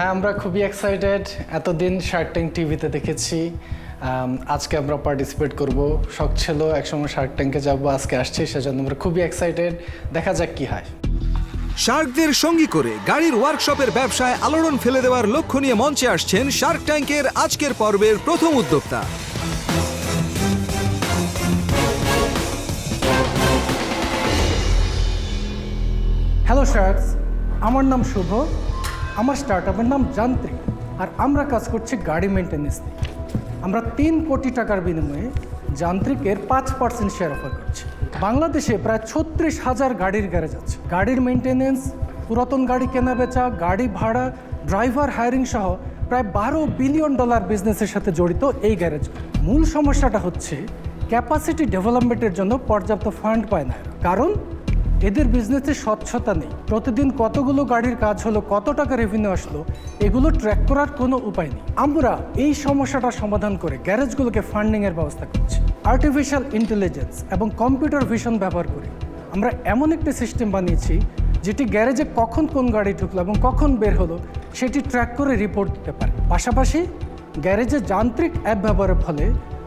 হ্যাঁ আমরা খুবই এক্সাইটেড এতদিন শার্ক ট্যাঙ্ক টিভিতে দেখেছি। আজকে আমরা পার্টিসিপেট করব। শখ ছিল একসময় শার্ক ট্যাঙ্কে যাব আজকে আসছি সেজন্য আমরা খুবই এক্সাইটেড দেখা যাক কি হয়। শার্কদের সঙ্গী করে গাড়ির ওয়ার্কশপের ব্যবসায় আলোড়ন ফেলে দেওয়ার লক্ষ্য নিয়ে মঞ্চে আসছেন শার্ক ট্যাঙ্কের আজকের পর্বের প্রথম উদ্যোক্তা। হ্যালো শার্কস আমার নাম শুভ। আমার স্টার্ট নাম যান্ত্রিক, আর আমরা কাজ করছি গাড়ি মেনটেন্যান্স নিয়ে। আমরা তিন কোটি টাকার বিনিময়ে যান্ত্রিকের পাঁচ পার্সেন্ট শেয়ার অফার করছি। বাংলাদেশে প্রায় ছত্রিশ হাজার গাড়ির গ্যারেজ আছে। গাড়ির মেনটেনেন্স পুরাতন গাড়ি কেনা বেচা গাড়ি ভাড়া ড্রাইভার হায়ারিং সহ প্রায় বারো বিলিয়ন ডলার বিজনেসের সাথে জড়িত এই গ্যারেজ মূল সমস্যাটা হচ্ছে ক্যাপাসিটি ডেভেলপমেন্টের জন্য পর্যাপ্ত ফান্ড পায় না কারণ এদের বিজনেসে স্বচ্ছতা নেই। প্রতিদিন কতগুলো গাড়ির কাজ হলো, কত টাকা রেভিনিউ আসলো, এগুলো ট্র্যাক করার কোনো উপায় নেই। আমরা এই সমস্যাটা সমাধান করে গ্যারেজগুলোকে ফান্ডিংয়ের ব্যবস্থা করছি। আর্টিফিশিয়াল ইন্টেলিজেন্স এবং কম্পিউটার ভিশন ব্যবহার করে আমরা এমন একটি সিস্টেম বানিয়েছি, যেটি গ্যারেজে কখন কোন গাড়ি ঢুকলো এবং কখন বের হলো, সেটি ট্র্যাক করে রিপোর্ট দিতে পারে। পাশাপাশি গ্যারেজে যান্ত্রিক অ্যাপ ব্যবহারের ফলে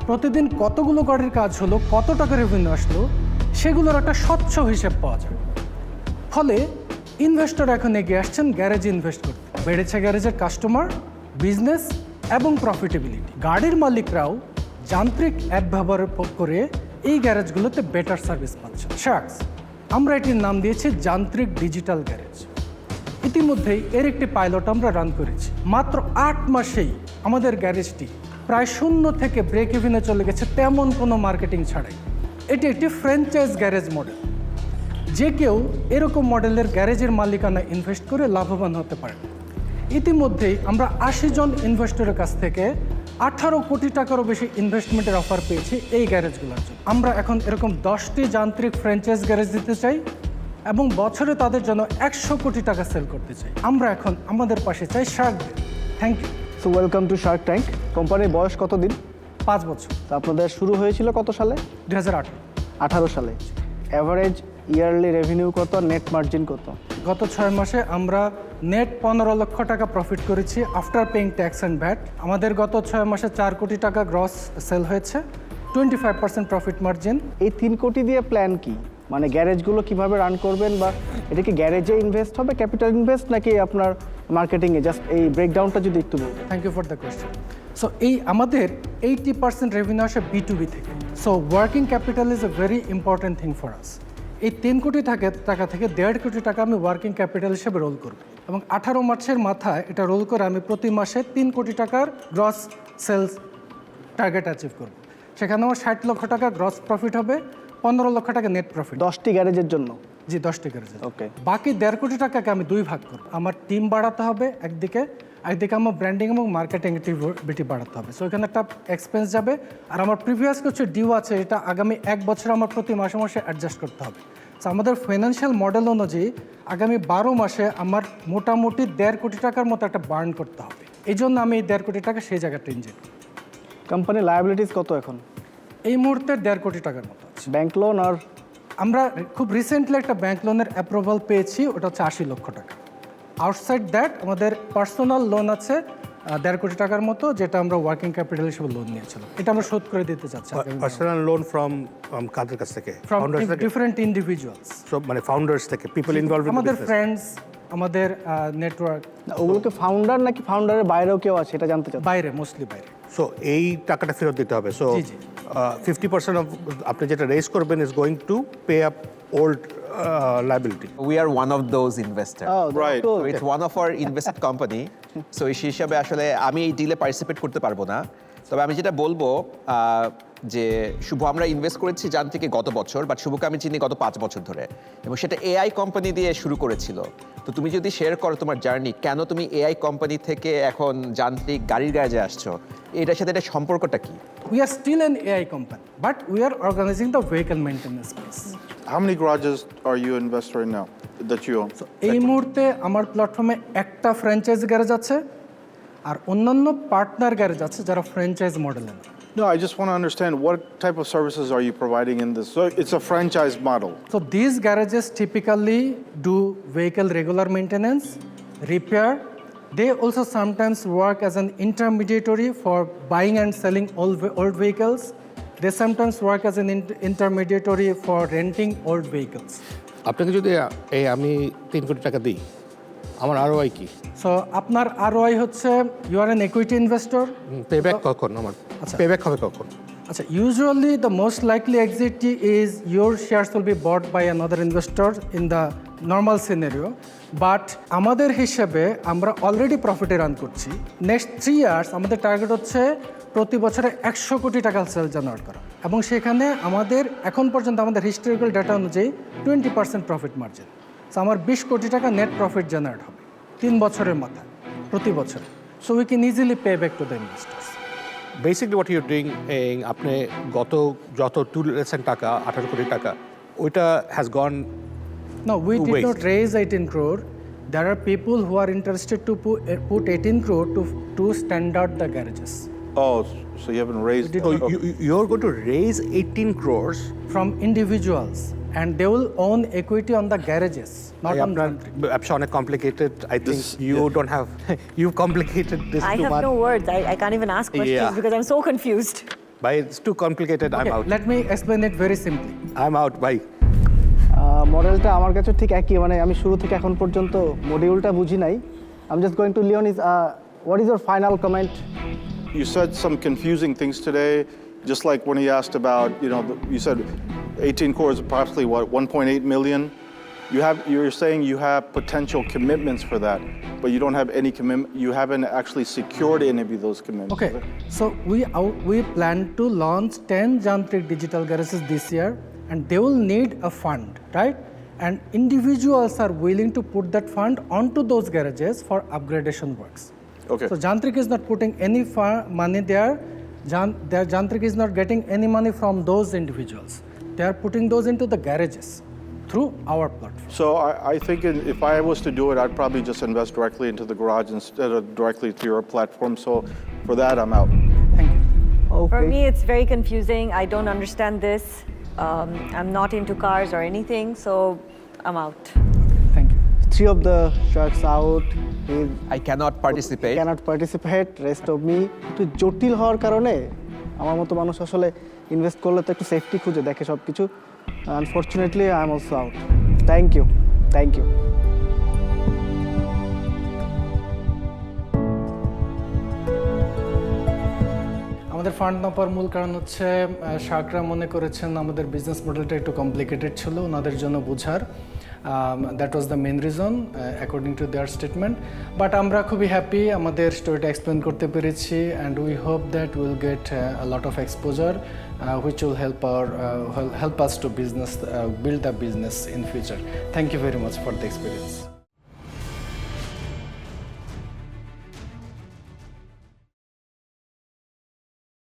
প্রতিদিন কতগুলো গাড়ির কাজ হলো, কত টাকা রেভিনিউ আসলো সেগুলোর একটা স্বচ্ছ হিসেব পাওয়া যায়। ফলে ইনভেস্টর এখন এগিয়ে আসছেন গ্যারেজে ইনভেস্ট করতে। বেড়েছে গ্যারেজের কাস্টমার বিজনেস এবং প্রফিটেবিলিটি গাড়ির মালিকরাও যান্ত্রিক অ্যাপ ব্যবহার করে এই গ্যারেজগুলোতে বেটার সার্ভিস পাচ্ছে। শার্কস আমরা এটির নাম দিয়েছি যান্ত্রিক ডিজিটাল গ্যারেজ ইতিমধ্যেই এর একটি পাইলট আমরা রান করেছি। মাত্র আট মাসেই আমাদের গ্যারেজটি প্রায় শূন্য থেকে ব্রেক ইভিনে চলে গেছে, তেমন কোনো মার্কেটিং ছাড়াই। এটি একটি ফ্র্যাঞ্চাইজ গ্যারেজ মডেল যে কেউ এরকম মডেলের গ্যারেজের মালিকানা ইনভেস্ট করে লাভবান হতে পারে। ইতিমধ্যেই আমরা আশি জন ইনভেস্টরের কাছ থেকে আঠারো কোটি টাকারও বেশি ইনভেস্টমেন্টের অফার পেয়েছি এই গ্যারেজগুলোর জন্য। আমরা এখন এরকম দশটি যান্ত্রিক ফ্র্যাঞ্চাইজ গ্যারেজ দিতে চাই এবং বছরে তাদের জন্য একশো কোটি টাকা সেল করতে চাই। আমরা এখন আমাদের পাশে চাই shark thank you so welcome to Shark Tank কোম্পানির বয়স কত দিন পাঁচ বছর। আপনাদের শুরু হয়েছিল কত সালে? দু হাজার আঠারো। আঠারো সালে। অ্যাভারেজ ইয়ারলি রেভিনিউ কত নেট মার্জিন কত? গত ছয় মাসে আমরা নেট পনেরো লক্ষ টাকা প্রফিট করেছি after paying tax and VAT আমাদের গত ছয় মাসে চার কোটি টাকা গ্রস সেল হয়েছে twenty five percent profit margin এই তিন কোটি দিয়ে প্ল্যান কি? মানে গ্যারেজগুলো কীভাবে রান করবেন বা এটা কি গ্যারেজে ইনভেস্ট হবে ক্যাপিটাল ইনভেস্ট নাকি আপনার মার্কেটিংয়ে জাস্ট এই ব্রেকডাউনটা যদি একটু বলতেন। Thank you for the question so এই আমাদের এইটি পার্সেন্ট রেভিনিউ আসে বি টু বি থেকে। So working capital is a very important thing for us এই তিন কোটি টাকা টাকা থেকে দেড় কোটি টাকা আমি ওয়ার্কিং ক্যাপিটাল হিসেবে রোল করব। এবং আঠারো মার্চের মাথায় এটা রোল করে আমি প্রতি মাসে তিন কোটি টাকার গ্রস সেলস টার্গেট অ্যাচিভ করব। সেখানে আমার ষাট লক্ষ টাকা গ্রস প্রফিট হবে পনেরো লক্ষ টাকা নেট প্রফিট দশটি গ্যারেজের জন্য। জি দশ টাকার ওকে বাকি দেড় কোটি টাকাকে আমি দুই ভাগ করব। আমার টিম বাড়াতে হবে একদিকে একদিকে আমার ব্র্যান্ডিং এবং মার্কেটিং অ্যাক্টিভিটি বাড়াতে হবে। সো এখানে একটা এক্সপেন্স যাবে। আর আমার প্রিভিয়াস কিছু ডিউ আছে এটা আগামী এক বছর আমার প্রতি মাসে মাসে অ্যাডজাস্ট করতে হবে। সো আমাদের ফাইন্যান্সিয়াল মডেল অনুযায়ী আগামী বারো মাসে আমার মোটামুটি দেড় কোটি টাকার মতো একটা বার্ন করতে হবে। এই জন্য আমি এই দেড় কোটি টাকা সেই জায়গাটা ইনজেক্ট কোম্পানির লায়াবিলিটিস কত এখন? এই মুহূর্তে দেড় কোটি টাকার মতো আছে। ব্যাংক লোন আর আমরা খুব রিসেন্টলি একটা ব্যাংক লোনের অ্যাপ্রুভাল পেয়েছি ওটা হচ্ছে আশি লক্ষ টাকা। আউটসাইড দ্যাট আমাদের পার্সোনাল লোন আছে দেড় কোটি টাকার মতো যেটা আমরা ওয়ার্কিং ক্যাপিটাল হিসেবে লোন নিয়েছিলাম। এটা আমরা শোধ করে দিতে চাচ্ছি পার্সোনাল লোন ফ্রম কাদের কাছ থেকে? ফ্রম ডিফারেন্ট ইন্ডিভিজুয়ালস সব মানে ফাউন্ডার্স থেকে পিপল ইনভলভ আমাদের ফ্রেন্ডস আমাদের নেটওয়ার্ক ওগুলোকে ফাউন্ডার নাকি ফাউন্ডারের বাইরেও কেউ আছে এটা জানতে চাই বাইরে মোস্টলি বাইরে। সো এই টাকাটা ফেরত দিতে হবে। সো। ফিফটি পার্সেন্ট অফ আপনি যেটা রেজ করবেন is going to pay up old liability. We are one of those investors. Oh, Right. cool. So it's one of our invested company. So এই হিসাবে আসলে আমি এই ডিলে পার্টিসিপেট করতে পারব না তবে আমি যেটা বলব যে শুভ আমরা ইনভেস্ট করেছি জান থেকে গত বছর বাট শুভকে আমি চিনি গত পাঁচ বছর ধরে। এবং সেটা এআই কোম্পানি দিয়ে শুরু করেছিল। তো তুমি যদি শেয়ার করো তোমার জার্নি কেন তুমি এআই কোম্পানি থেকে এখন যান্ত্রিক গাড়ির গ্যারেজে আসছো? এটার সাথে এটা সম্পর্কটা কি? We are still an AI company but we are organizing the vehicle maintenance space How many garages are you investor in now that you own? এই মুহূর্তে আমার প্ল্যাটফর্মে একটা ফ্র্যাঞ্চাইজ গ্যারেজ আছে। আর অন্যান্য পার্টনার গ্যারেজ আছে যারা ফ্র্যাঞ্চাইজ মডেলে No, I just want to understand what type of services are you providing in this? So it's a franchise model. So these garages typically do vehicle regular maintenance, repair, They also sometimes work as an intermediary for buying and selling old, old vehicles. They sometimes work as an in- intermediary for renting old vehicles. আপনাকে যদি এই আমি তিন কোটি টাকা দিই আমার আরও আই কি? সো আপনার আরওআই হচ্ছে you are an equity investor payback কখন? আমার আচ্ছা। পেব্যাক হবে কখন? আচ্ছা usually the most likely exit is your shares will be bought by another investor in the normal scenario but আমাদের হিসেবে আমরা অলরেডি প্রফিটে রান করছি। নেক্সট থ্রি ইয়ার্স আমাদের টার্গেট হচ্ছে প্রতি বছরে একশো কোটি টাকা সেল জেনারেট করা। এবং সেখানে আমাদের এখন পর্যন্ত আমাদের হিস্টোরিক্যাল ডাটা অনুযায়ী twenty percent profit margin so আমার বিশ কোটি টাকা নেট প্রফিট জেনারেট হবে তিন বছরের মাথায় প্রতি বছর so we can easily pay back to the investors basically what you doing আপনি গত যত তুলেছেন টাকা আঠারো কোটি টাকা ওইটা has gone No, we to did waste. not raise 18 crore. There are people who are interested to put, uh, put 18 crore to, to standard the garages Oh, so you haven't raised. not- you, you- you're going to raise 18 crores. from individuals and they will own equity on the garages, not on আপনার Jantri. ব্যবসা অনেক complicated I think This- you yeah. Don't have you complicated this I too have much no words. I, I can't even ask questions Yeah. because I'm so confused. Bye it's too complicated I am Okay, out let me explain it very simply. I am out bye মডেলটা আমার কাছে ঠিক একই মানে আমি শুরু থেকে এখন পর্যন্ত মডিউলটা বুঝি নাই I'm just going to leave is what is your final comment You said some confusing things today, just like when he asked about, you know, the- you said 18 cores, approximately what, 1.8 million? You have, you're saying you have potential commitments for that, but you don't have any commitment, you haven't actually secured any of those commitments. Okay, so we out, we plan to launch 10 Jantrik digital garages this year and they will need a fund, right? And individuals are willing to put that fund onto those garages for upgradation works. Okay. So Jantrik is not putting any money there. Jan, their Jantrik is not getting any money from those individuals. They are putting those into the garages through our platform. So I, I think in- if I was to do it, I'd probably just invest directly into the garage instead of directly to your platform. So for that, I'm out. Thank you. For okay me, it's very confusing. I don't understand this. Um, I'm not into cars or anything, so I'm out. Thank you. Three of the shirts out I can't participate can't participate rest of me একটু জটিল হওয়ার কারণে আমার মতো মানুষ আসলে invest করলে তো একটু সেফটি খুঁজে দেখে সব কিছু unfortunately I am also out thank you thank you আমাদের ফান্ড না পাওয়ার মূল কারণ হচ্ছে শার্করা মনে করেছেন আমাদের বিজনেস মডেলটা একটু কমপ্লিকেটেড ছিল, ওনাদের জন্য বোঝার। That was the main reason according to their statement but আমরা খুবই হ্যাপি আমাদের স্টোরিটা এক্সপ্লেন করতে পেরেছি and we hope that will get lot of exposure which will help our help us to business build the business in future thank you very much for the experience